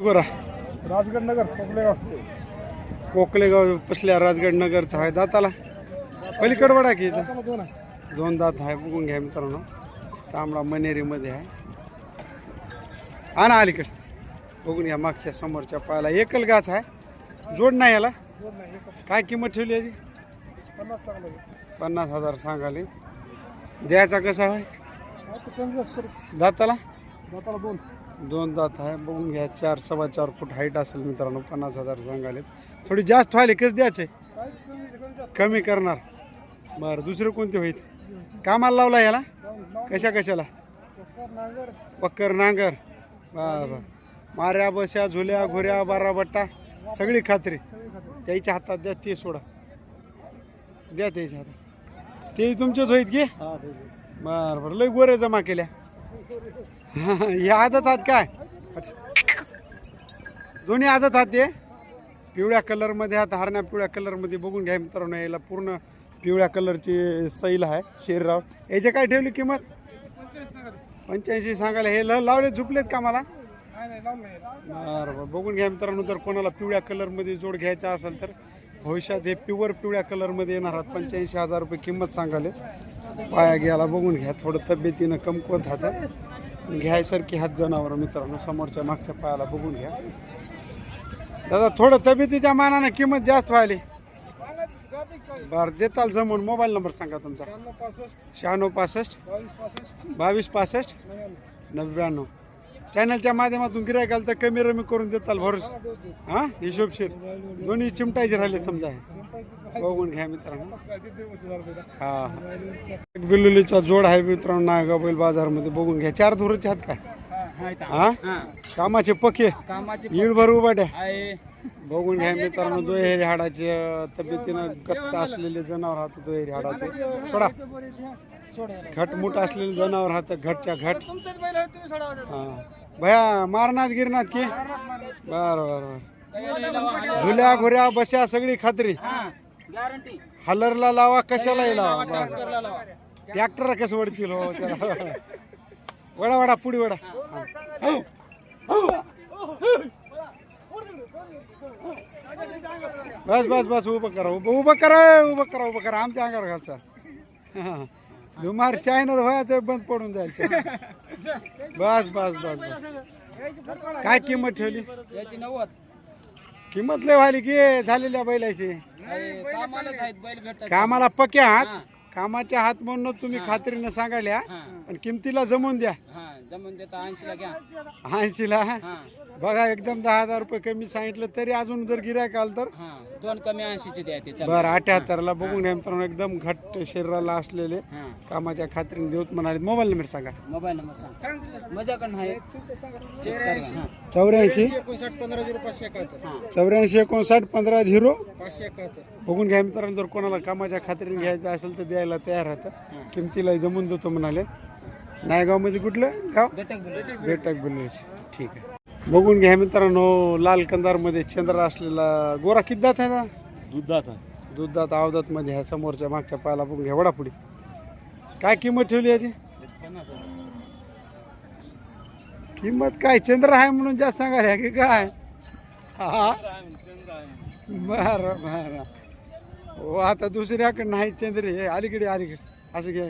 बरं. राजगड नगर कोकलेगाव. कोकलेगाव पसल्या राजगड नगरचा आहे? दाताला. पलीकड वडा की इथं? दोन आहे. दोन दात आहे. बघून घ्या मित्रांनो. तांबडा मनेरीमध्ये आहे. आणा अलीकड. बघून घ्या मागच्या समोरच्या पायाला. एकल गाच आहे. जोड नाही याला. दोन नाही एकच काय किंमत ठेवली याची? पन्नास चांगलं आहे. पन्नास हजार सांगाले. द्यायचा कसा आहे हा, ते कमी जास्त करू. दाताला? दाताला दोन. दोन दात आहे. बघून घ्या चार सव्वा चार फूट हाईट असेल मित्रांनो पन्नास हजार सांगाले थोडी जास्त व्हायले कस द्यायचे? कमी करणार. बरं दुसरे कोणते होईल? कामाला लावला याला? कशा कशाला? पक्कर नांगर. बा बा माऱ्या बस्या झुल्या घुऱ्या बारा बट्टा सगळी खात्री. त्याच्या हातात द्या ते सोडा. द्या त्याच्या हातात. ते तुमचेच होईत की? हा बरं बरं. लय गोरे जमा केल्या. हे आदत आहात काय? दोन्ही आदत आहात ते. पिवळ्या कलरमध्ये आहात हरण्या पिवळ्या कलरमध्ये बघून घ्या मित्रांनो याला पूर्ण पिवळ्या कलरची सैल आहे शेरराव याचे काय ठेवली किंमत? पंच्याऐंशी सांगायला हे ल लावले झुपलेत का मला? बरं बरं. बघून घ्या मित्रांनो जर कोणाला पिवळ्या कलरमध्ये जोड घ्यायचा असेल तर भविष्यात हे प्युअर पिवळ्या कलरमध्ये येणार आहात. पंच्याऐंशी हजार रुपये किंमत सांगाले पाया घ्यायला बघून घ्या. थोडं तब्येतीनं कमकुवत हातात. घ्यायसारखी हात जनावर मित्रांनो समोरच्या मागच्या पायाला बघून घ्या. दादा थोडं तब्येतीच्या मानानं किंमत जास्त व्हायली. बरं देताल जमून. मोबाईल नंबर सांगा तुमचा. शहाण्णव पासष्ट. बावीस पासष्ट. बावीस पासष्ट. नव्याण्णव. चॅनलच्या माध्यमातून गिरायकाल तर कमी रमी करून देताल भरोसा. हा, हिशोबशीर दोन्ही चिमटायचे राहिले समजा हे. बघून घ्या मित्रांनो. काय. हा. बिल्लुलीचा जोड आहे मित्रांनो नागाव बैल बाजारमध्ये. बघून घ्या. चार धुरूचे आहेत का हा कामाचे पके. भर उभाट्या आहे. बघून घ्या मित्रांनो दोहेरी हाडाचे तब्येतीनं गच्च असलेले जनावर हात दोहेरी हाडाचे. थोडा घटमुट असलेले जनावर हात घटच्या घट. सोडा हा. भया मारनाथ गिरनाथ की? बरं बरं बरं. झुल्या घुऱ्या बस्या सगळी खात्री. हलरला लावा कशालाही लावा. ट्रॅक्टर कसं वडतील हो? त्याला. वडा वडा पुढे वडा. बस बस बस उभं करा उभं उभं करा उभं करा उभं करा. आमच्या अंगावर घालचा दुमार चायनर व्हायचं बंद पडून जायचं. बस बस बस बस. काय किंमत ठेवली? याची नव्वद. किंमत लय व्हायली की झालेल्या बैलाची. आहे, कामालाच आहेत बैल भेटतात. कामाला पक्या हात. हा. कामाच्या हात म्हणून तुम्ही खात्रीनं सांगायल्या. हा. पण किमतीला जमवून द्या. हा जमून देता ऐंशीला घ्या. ऐंशीला? हा. बघा एकदम दहा हजार रुपये कमी सांगितलं तरी अजून जर गिरायक आलं तर? हा दोन कमी ऐंशीचे द्या ते चला. बरं अठ्याहत्तरला बघून घ्या मित्रांनो एकदम घट्ट शरीराला असलेले हा. कामाच्या खात्रीने देऊत म्हणाले मोबाईल नंबर सांगा. मोबाईल नंबर सांग. मजा पण आहे. हा. चौऱ्याऐंशी? एकोणसाठ पंधरा झिरो पाचशे एकाहत्तर. हा. चौऱ्याऐंशी एकोणसाठ पंधरा झिरो? पाचशे एकाहत्तर. बघून घ्या मित्रांनो जर कोणाला कामाच्या खात्रीने घ्यायचं असेल तर द्यायला तयार राहतं. किमतीला जमून देतो म्हणाले. नायगावमध्ये कुठलं गाव? बेटक बोल बेटक बिल्लेच ठीक आहे. बघून घ्या मित्रांनो लाल कंदारमध्ये चंद्र असलेला गोरा किती दात आहे ना? दुधात दूध दात अवदात मध्ये ह्या समोरच्या मागच्या पायाला बघून घ्या वडा पुढे काय किंमत ठेवली याची? किंमत काय? चंद्र आहे म्हणून जास्त सांगायला की काय? हा? बरं बरं. हो आता दुसऱ्याकडे नाही चंद्र हे अलीकडे अलीकडे. असं घ्या.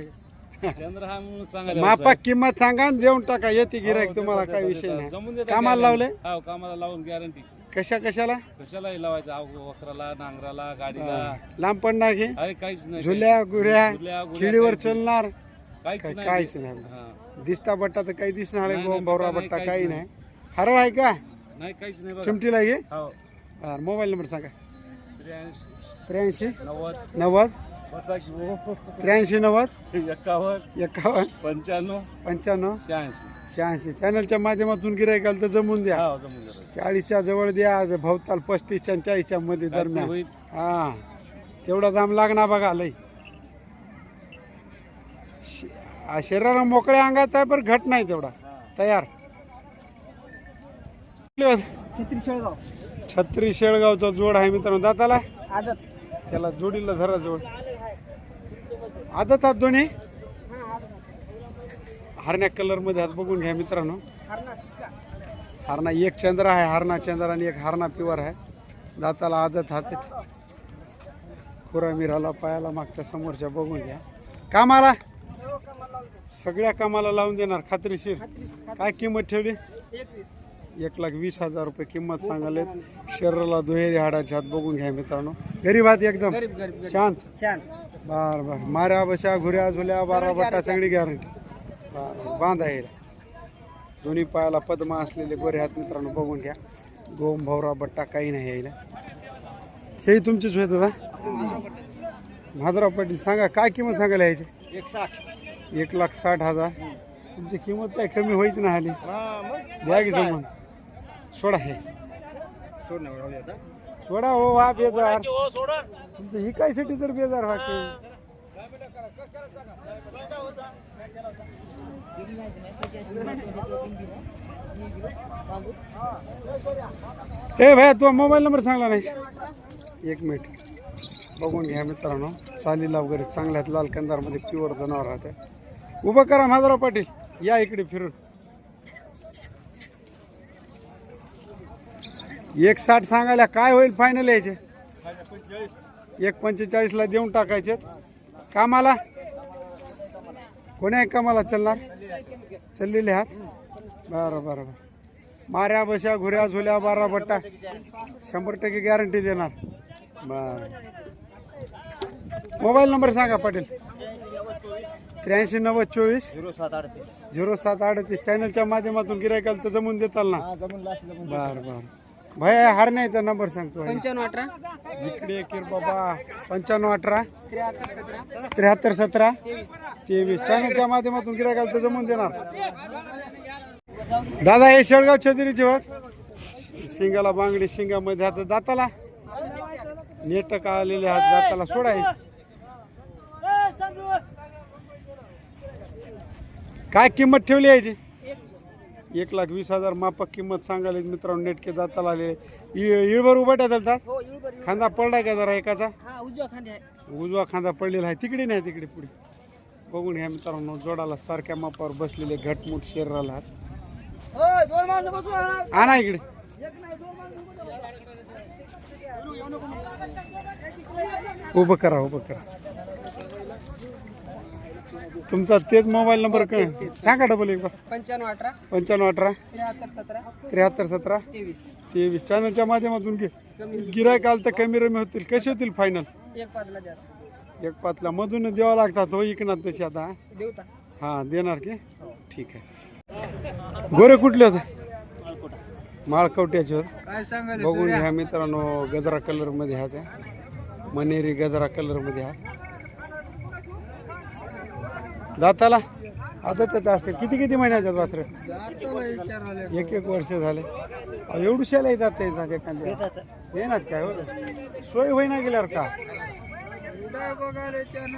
चंद्र हा म्हणून सांगायला मापा किंमत सांगा आणि देऊन टाका. येते गिरायक तुम्हाला काय विषय जमून नाही कामाला लावले? हा कामाला लावून गॅरंटी कशा कशाला? कशालाही लावायचं अव वखराला नांगराला गाडीला. लांब पडणार घे आहे काहीच नाही झुल्या गुऱ्या झुल्या, गुऱ्या खिडीवर काहीच चालणार. काहीच काय- नाही. काहीच नाही. हा. दिसता बट्टा तर काही दिसणार नाही, नाही भवरा बट्टा नाही, बट्टा काहीच काही नाही. हरळ आहे का? नाही काहीच नाही बघा. चिमटीला घे हो. मोबाईल नंबर सांगा. त्र्याऐंशी त्र्याऐंशी नव्वद नव्वद बसा की हो त्र्याऐंशी नव्वद? एकावन्न. एकावन्न? पंच्याण्णव. पंच्याण्णव? शहाऐंशी. शहाऐंशी. चॅनलच्या माध्यमातून गिरायकाल तर जमून द्या. हा जमून चाळीसच्या जवळ द्या. भवताल पस्तीसच्या आणि चाळीसच्या मध्ये दरम्यान. होईल. हा. तेवढा दाम लागणार बघा लई. श- आ, शरीराला मोकळ्या अंगात आहे पण घट नाही तेवढा. तयार. छत्री शेळगाव. छत्री शेळगावचा जोड आहे मित्रांनो. दाताला? आदत. त्याला जोडीला धरा जोड आदत हात दोन्ही? हरण्या कलरमध्ये हात बघून घ्या मित्रांनो. हरणा एक चंद्र आहे हरणा चंद्र आणि एक हरणा प्युअर आहे. दाताला आदत हातच खुरा मिराला पायाला मागच्या समोरच्या बघून घ्या. कामाला? सगळ्या कामाला लावून देणार खात्रीशीर. काय किंमत ठेवली? एक लाख वीस हजार रुपये किंमत सांगाले शरीराला दुहेरी हाडाचे हात बघून घ्या मित्रांनो. गरीब हात एकदम. गरीब गरीब शांत. छान बर बर. माऱ्या बशा घुऱ्या झुल्या बारा बट्टा सगळी गॅरंटी बांधा येईल दोन्ही पायाला पद्मा असलेले गोरे हात मित्रांनो बघून घ्या. गोम भवरा बट्टा काही नाही यायला हे तुमचेच होत दादा माधवराव पाटील सांगा काय किंमत सांगायला यायची? एक साठ. एक लाख साठ हजार. तुमची किंमत काय कमी व्हायच नाही आली. हा मग. द्या की जमून सोडा हे. सोड ना राहू दे आता. सोडा हो वा बेजार. तुमचं ही काय साठी तर बेजार वाटते? ए भैया तू मोबाईल नंबर सांगला नाही एक मिनिट. बघून घ्या मित्रांनो. चालीला वगैरे चांगल्यात लाल कंदारमध्ये प्युअर जनावर राहते. उभं करा माधवराव पाटील. या इकडे फिरून. एक साठ सांगायला काय होईल फायनल यायचे? एक पंचेचाळीसला देऊन टाकायचे. कामाला? कोण्या कामाला चालणार? चाललेले हात बरं बरं बरं. माऱ्या बशा घुऱ्या झुल्या बारा बट्टा. शंभर टक्के गॅरंटी देणार. बर. मोबाईल नंबर सांगा पाटील. त्र्याऐंशी नव्वद चोवीस. झिरो सात अडतीस. झिरो सात अडतीस. चॅनलच्या माध्यमातून गिरायकाला तर जमून देताल ना. बर बर. भया हरण्याचा नंबर सांगतो पंच्याण्णव अठरा. इकडे किर बाबा पंच्याण्णव अठरा. त्र्याहत्तर सतरा. त्र्याहत्तर सतरा. तेवीस. चॅनलच्या माध्यमातून गिरायकाला तर जमून देणार. दादा हे शेळगाव छत्रीचे वाट शिंगाला बांगडी शिंगामध्ये हात दाताला. नेटक आलेले हात दाताला सोडा हे. काय किंमत ठेवली यायची एक लाख वीस हजार मापक किंमत सांगायला मित्रांनो नेटके दाताला आले. इळभर उभा टाकतात हो खांदा पडलाय का जरा एकाचा? हा उजवा खांदा पडलेला आहे. तिकडे नाही तिकडे पुढे. बघून घ्या मित्रांनो जोडाला सारख्या मापावर बसलेले घटमुट शरीराला. हो आणा. आणा इकडे. उभं करा उभं करा. तुमचा तेच मोबाईल नंबर काय सांगा डबल एक बार पंच्याण्णव अठरा. पंच्याण्णव अठरा. त्र्याहत्तर सतरा. त्र्याहत्तर सतरा. तेवीस. तेवीस. चॅनलच्या माध्यमातून घे. कमी गिरायक आलं तर कमी रमी होतील. कसे होतील फायनल एक पाचला द्या. एक पाचला. मधून द्यावा लागतात हो इकणार तशी आता. देवता. हा देणार की? ठीक आहे. गोरे कुठले होते? माळकवट्याचे बघून घ्या मित्रांनो गजरा कलरमध्ये हा त्या. मनेरी गजरा कलरमध्ये हा दाताला? आता त्याचं असते किती किती महिन्याच्या वासर? एक एक वर्ष झाले. अहो, एवढूशाला येतात ते ना येणार काय हो? सोय होईना गेल्यावर का?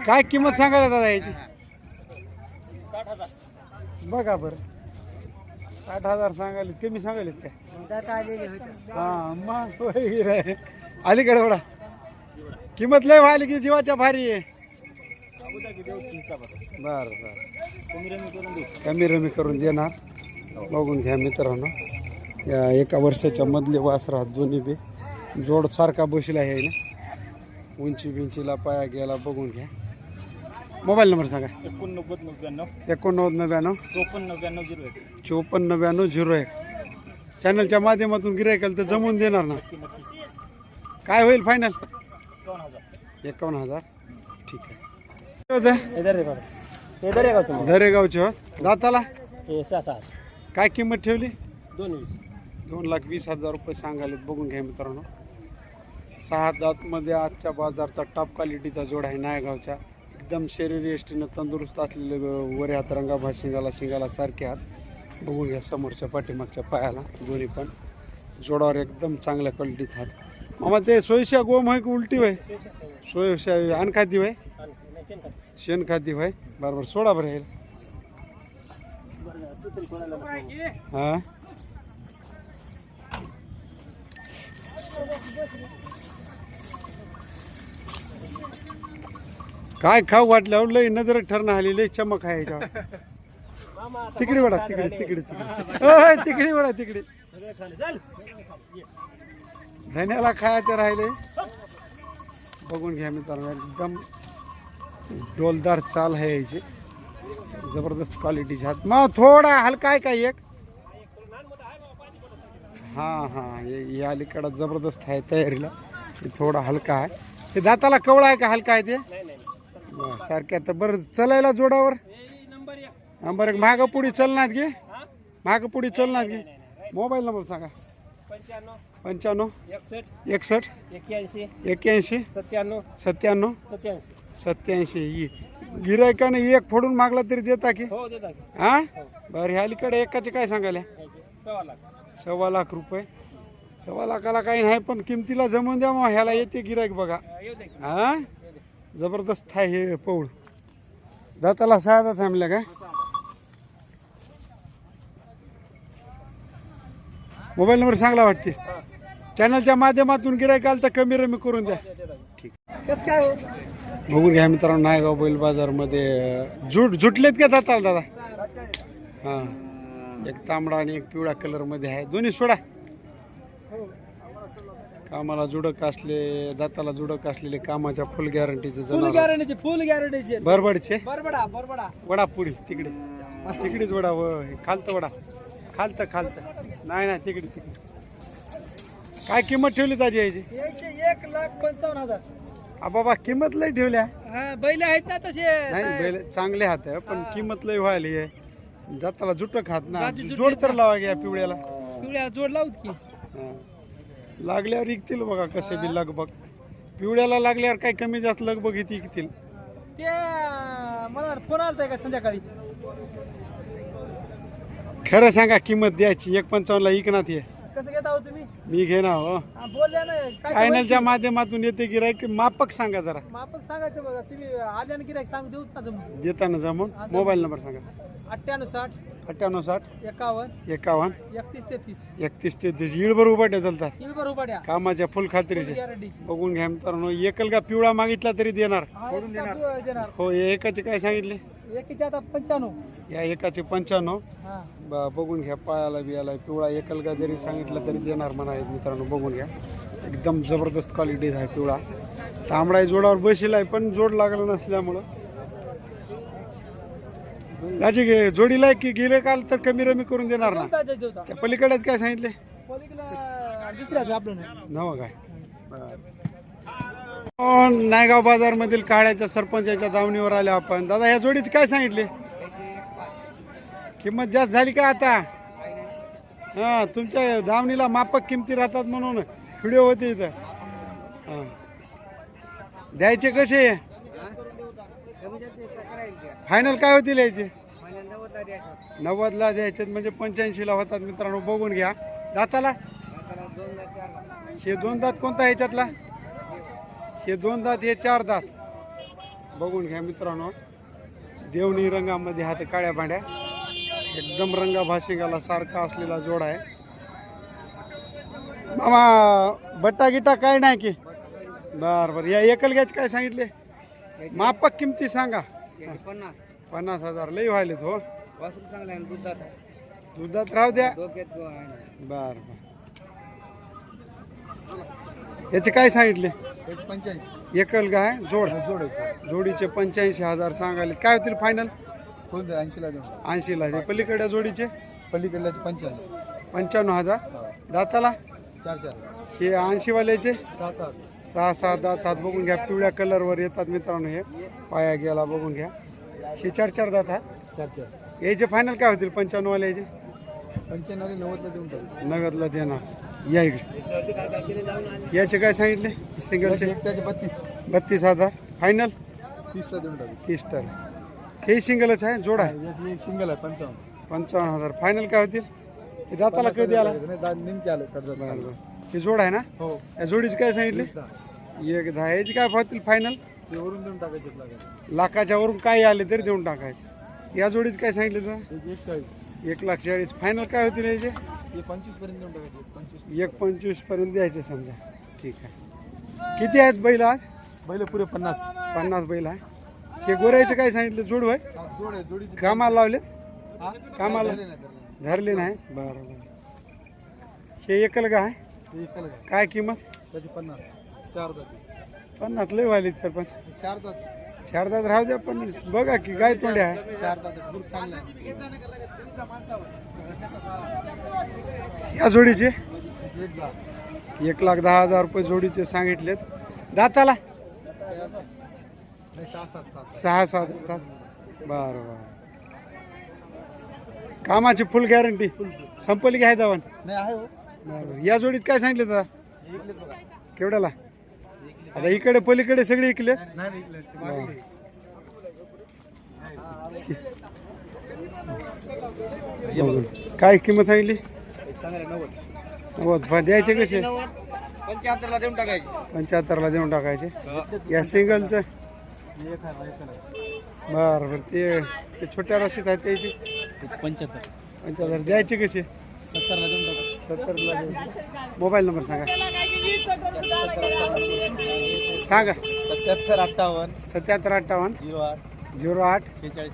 काय किंमत सांगायला दादा याची? बघा बरं. साठ हजार सांगायला. कमी सांगायले काय? हा मग होय गिऱ्हाईक. अलीकडे एवढा किंमत लय व्हायली की जीवाच्या भारी आहे. बरं बरं. कमी रमी करून देणार. बघून घ्या मित्रांनो. या एका वर्षाच्या मधले वासरात दोन्ही बी. जोड सारखा बसला आहे ना. उंची बिंचीला पाया गेला बघून घ्या. मोबाईल नंबर सांगा. एकोणनव्वद नव्याण्णव. एकोणनव्वद नव्याण्णव चोपन्न नव्याण्णव झिरो एक. चोपन्न नव्याण्णव झिरो एक चॅनलच्या माध्यमातून गिरायकाल तर जमून देणार ना. काय होईल फायनल दोन हजार एकावन्न हजार. ठीक आहे. होतं? दरेगावचे हो दाताला? काय किंमत ठेवली? दोन वीस. दोन लाख वीस हजार रुपये सांगायला बघून घ्या मित्रांनो. सहा दातमध्ये आजच्या बाजारचा टॉप क्वालिटीचा जोड आहे नायगावच्या एकदम शरीर एष्टीनं तंदुरुस्त असलेले वरे हात रंगाभा शिंगाला शिंगाला सारखे हात. बघून घ्या समोरच्या पाठीमागच्या पायाला. दोन्ही पण. जोडावर एकदम चांगल्या क्वालिटीत हात. मामा ते सोयशा गोम आहे की उलटी होय सोयशा होय शेण खाती भाई बरोबर सोडा बरं येईल हा? काय खाऊ वाटल्यावर लय नजर ठरणं आली लय चमक आहे याच्यावर. तिकडे वडा तिकडे तिकडे तिकडे. तिकडे वडा तिकडे. धन्याला खायचं राहिले बघून घ्या मित्रांनो एकदम डोलदार चाल आहे याची. जबरदस्त क्वालिटीचे हात. मग थोडा हलका आहे का एक? हां हां हे अलीकडं जबरदस्त आहे तयारीला. थोडा हलका आहे. ते दाताला कवळा आहे का हलका आहे ते? सारख्या तर बरं. चलायला जोडावर? हा बरं मागं पुढे चलणार घे. मागं पुढे चलणार घे. मोबाईल नंबर सांगा. पंच्याण्णव. पंच्याण्णव एकसष्ट. एकसष्ट. एक्क्याऐंशी. एक्क्याऐंशी. सत्त्याण्णव. सत्त्याण्णव. सत्याऐंशी सत्याऐंशी. ही गिरायकाने एक फोडून मागला तरी देता की? हो देता हा? बरं ह्या अलीकडे एकाचे काय सांगायला? सव्वा लाख. सव्वा लाख रुपये. सव्वा लाखाला काही नाही पण किमतीला जमून द्या मग ह्याला येते गिरायक बघा. येऊ दे हा? जबरदस्त आहे हे पौळ. दाताला सहा थांबल्या काय मोबाईल नंबर सांगला वाटते. चॅनलच्या माध्यमातून गिरायक आलं तर कमी रमी करून द्या. ठीक कसं काय हो? बघून घ्या मित्रांनो नायगाव बैल बाजारमध्ये अं, जुट जुटलेत का दाताला दादा? हां. एक तांबडा आणि एक पिवळा कलरमध्ये आहे. दोन्ही सोडा. कामाला जुडक असले दाताला जुडक असलेले कामाच्या फुल गॅरंटीचे फुल जनावर. गॅरंटीचे फुल गॅरंटीचे बरबडचे? बरबडा बरबडा. वडा पुढे तिकडे. तिकडेच वडा व खालतं वडा. खालतं खालतं. नाही नाही तिकडे तिकडे. काय किंमत ठेवली ताजी याची? याचे एक लाख पंचावन्न हजार. आ बाबा किंमत लय ठेवल्या. हा बैल आहेत ना तसे नाही बैल चांगले हात आहे पण किंमत लय व्हायली आहे. दाताला जुटक हात ना जुटक जोड तर लावा घ्या पिवळ्याला. पिवळ्याला जोड लावत की. हा. लागल्यावर इकतील बघा कसे बी लगबग. पिवळ्याला लागल्यावर काय कमी जास्त लगबग इथे इकतील. ते मला फोन आलता का संध्याकाळी? खरं सांगा किंमत द्यायची एक पंचावन्नला इकनात ये. कसं घेता हो तुम्ही? मी घे ना हो हा, बोलल्या काय चॅनलच्या माध्यमातून येते गिरायक मापक सांगा जरा. मापक सांगायचं बघा तुम्ही आल्यानं गिरायक सांग जमून. देताना जमून. मोबाईल नंबर सांगा. अठ्ठ्याण्णव साठ अठ्ठ्याण्णव साठ एकावन्न एकावन्न एकतीस तेहतीस एकतीस तेहतीस इळभर उभाट्या चालतात उपाड्या कामाच्या फुल खात्रीचे गॅरंटीची बघून घ्या मित्रांनो. एकल का पिवळा मागितला तरी देणार? देणार. हो एकाचे काय सांगितले? एकीच्या आता पंच्याण्णव. या एकाचे पंच्याण्णव. हा. ब- बघून घ्या पायाला बियाला पिवळा एकलगा जरी सांगितलं तरी देणार म्हणा मित्रांनो. बघून घ्या. एकदम जबरदस्त क्वालिटी आहे पिवळा. तांबडा जोडावर बशील आहे पण जोड लागला नसल्यामुळं. दाजी घे जोडीला आहे की गेले काल तर कमी रमी करून देणार ना? त्या पलीकडेच काय सांगितले? दुसऱ्याच आपलं नाही. नवं काय? हो, नायगाव बाजार मधील काळ्याच्या सरपंचाच्या दावणीवर आले आपण. दादा ह्या जोडीची काय सांगितले? किंमत जास्त झाली का आता? हा तुमच्या दावणीला मापक किमती राहतात म्हणून व्हिडिओ होते इथं. हा. द्यायचे कसे? फायनल काय होतील याचे नव्वदला द्यायचे म्हणजे पंच्याऐंशीला होतात मित्रांनो बघून घ्या. दाताला? हे दोन दात कोणता आहे याच्यातला? हे दोन दात हे चार दात. बघून घ्या मित्रांनो. देवणी रंगामध्ये हा ते काळ्या भांड्या. एकदम रंगा भाशिंगाला सारखा असलेला जोड आहे. मामा बट्टा गिट्टा काय नाही की? बर बर. या एकल घ्यायचे काय सांगितले? मापक किमती सांगा? पन्नास. पन्नास हजार. लई व्हायलेत हो. वासरू चांगला आहे दुधात दुधात राहू द्या. डोक्यात बर बर. याचे काय सांगितले? पंच्याऐंशी. एकल गाय जोड. जोडायचं जोडीचे पंच्याऐंशी हजार सांगाले काय होतील फायनल कोणतं ऐंशीला देऊ ऐंशीला ते पलीकडे जोडीचे? पलीकडल्याचे पंच्याण्णव. पंच्याण्णव हजार. दाताला? चार चार. हे ऐंशीवाल्याचे? सहा सात सहा सहा दात हात बघून घ्या. पिवळ्या कलरवर येतात मित्रांनो हे. पाया गेला बघून घ्या. हे चार चार दात हात चार चार. याचे फायनल काय होतील? पंच्याण्णववाले याचे पंच्याण्णव नव्वदला देऊन टाकू. नव्यातला देणार. या इकडे. याचे काय सांगितले? सिंगलचे त्याचे बत्तीस. बत्तीस हजार. फायनल तीसला देऊन टाकू. तीस टन हे सिंगलच आहे? जोड आहे? याची एक सिंगल आहे पंचावन्न. पंचावन्न हजार. फायनल काय होतील? हे दाताला कधी आला? नेमके हे जोड आहे ना? हो. या जोडीची काय सांगितले? एक दहा. याची काय होतील फायनल वरून देऊन टाकायचे लाखाच्या वरून काही आले तरी देऊन टाकायचे. या जोडीची काय सांगितले तुला? एक लाख चाळीस. फायनल काय होतील याचे? पंचवीसपर्यंत देऊन टाकायचे पंचवीस. एक पंचवीसपर्यंत द्यायचे समजा. ठीक आहे. किती आहेत बैल आज? पहिले पुरे पन्नास. पन्नास बैल आहे. हे गोऱ्याचे काय सांगितले? जोड हा, जोड आहे जोडीची कामाला लावलेत? कामाला धरले नाही, बरं. बरं हे एकल का आहे एकल गाय. काय किंमत? त्याची पन्नास. चार जाती. पन्नास लय वाली सरपंच. चार जाती. चार दात राहू द्या पण बघा की गाय तोंडी आहे चार जाती. दूध चांगलं या जोडीचे? एक लाख. दहा हजार रुपये जोडीचे सांगितलेत. दाताला? नाही सहा सात सात. सहा सात दातात बरं बरं. कामाची फुल गॅरंटी संपली की आहे दावण? नाही आहे हो. बरं. या जोडीत काय सांगितलं दादा? इकलेच बघा केवढ्याला? आता इकडे पलीकडे सगळे इकले? नाही नाही इकले ते मागे. आहे. बघून. काय किंमत सांगितली? नव्वद. नव्वद द्यायचे कसे? पंच्याहत्तरला देऊन टाकायची. पंच्याहत्तरला देऊन टाकायचे. या सिंगलचं हे एक आहे एक आहे. बरं बरं. ते ते छोट्या रशीद आहेत त्याची. पंच्याहत्तर. पंच्याहत्तर. द्यायचे कसे? सत्तरला देऊन टाका. सत्तरला देऊ. मोबाईल नंबर सांगा. सांगा. सत्याहत्तर अठ्ठावन्न. सत्याहत्तर अठ्ठावन्न. झिरो आठ. झिरो आठ. शेहेचाळीस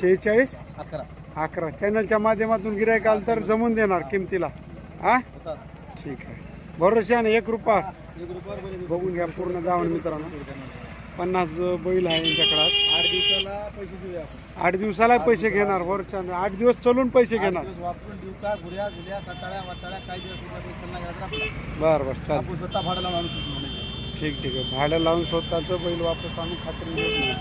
शेहेचाळीस. अकरा. अकरा. चॅनलच्या माध्यमातून गिरायक आलं तर जमून देणार किमतीला. हा? होतात. ठीक आहे. भरोशाने एक रुपया एक रुपयावर बोले बघून घ्या पूर्ण जाऊन मित्रांनो. पन्नास बैल आहे यांच्याकडे. आठ दिवसाला पैसे देऊया आपण. आठ दिवसाला पैसे घेणार भरोशाने आठ दिवस चलून पैसे घेणार. दिवस वापरून देऊ का झुल्या साताळ्या वाताळ्या काही दिवस उद्या गेला तर आपला. बरं बरं चाल आपण स्वतः भाडं लावून आणून म्हणायचं ठीक ठीक आहे. भाडं लावून स्वतःचं बैल वापस आणून खात्री नाही.